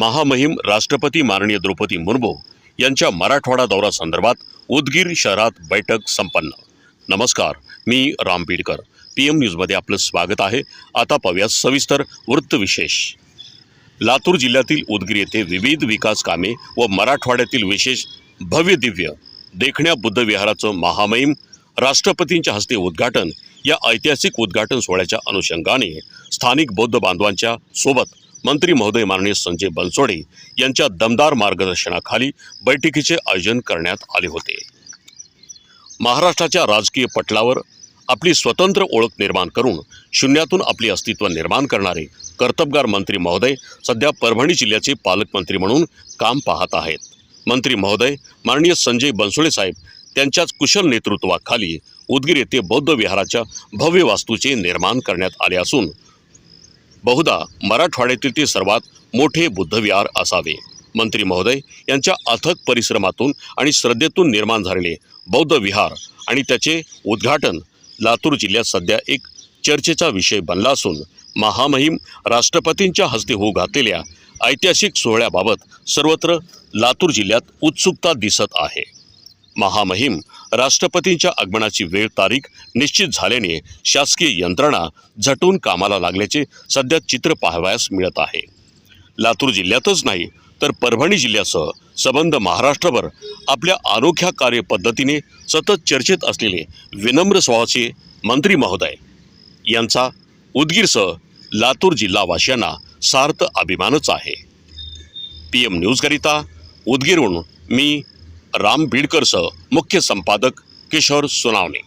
महामहिम राष्ट्रपती माननीय द्रौपदी मुर्मू यांच्या मराठवाडा दौऱ्यासंदर्भात उदगीर शहरात बैठक संपन्न. नमस्कार मी राम बीडकर पी एम न्यूजमध्ये आपलं स्वागत आहे. आता पाहूया सविस्तर वृत्तविशेष. लातूर जिल्ह्यातील उदगीर येथे विविध विकास कामे व मराठवाड्यातील विशेष भव्य दिव्य देखण्या बुद्ध विहाराचं महामहिम राष्ट्रपतींच्या हस्ते उद्घाटन या ऐतिहासिक उद्घाटन सोहळ्याच्या अनुषंगाने स्थानिक बौद्ध बांधवांच्या सोबत मंत्री महोदय माननीय संजय बनसोडे यांच्या दमदार मार्गदर्शनाखाली बैठकीचे आयोजन करण्यात आले होते. महाराष्ट्राच्या राजकीय पटलावर आपली स्वतंत्र ओळख निर्माण करून शून्यातून आपले अस्तित्व निर्माण करणारे कर्तबगार मंत्री महोदय सध्या परभणी जिल्ह्याचे पालकमंत्री म्हणून काम पाहत आहेत. मंत्री महोदय माननीय संजय बनसोडे साहेब त्यांच्याच कुशल नेतृत्वाखाली उदगीर येथे बौद्ध विहाराच्या भव्य वास्तूचे निर्माण करण्यात आले असून बहुधा मराठवाड्यातील ते सर्वात मोठे बुद्धविहार असावे. मंत्री महोदय यांच्या अथक परिश्रमातून आणि श्रद्धेतून निर्माण झालेले बौद्ध विहार आणि त्याचे उद्घाटन लातूर जिल्ह्यात सध्या एक चर्चेचा विषय बनला असून महामहिम राष्ट्रपतींच्या हस्ते होऊ घातलेल्या ऐतिहासिक सोहळ्याबाबत सर्वत्र लातूर जिल्ह्यात उत्सुकता दिसत आहे. महामहिम राष्ट्रपतींच्या आगमनाची वेळ तारीख निश्चित झाल्याने शासकीय यंत्रणा झटून कामाला लागल्याचे सध्या चित्र पाहावयास मिळत आहे. लातूर जिल्ह्यातच नाही तर परभणी जिल्ह्यासह संबंध महाराष्ट्रभर आपल्या अनोख्या कार्यपद्धतीने सतत चर्चेत असलेले विनम्र स्वभावाचे मंत्री महोदय यांचा उदगीरसह लातूर जिल्हावासियांना सार्थ अभिमानच आहे. पी एम न्यूजकरिता उदगीरहून मी राम बीडकरसह मुख्य संपादक किशोर सुनावणे.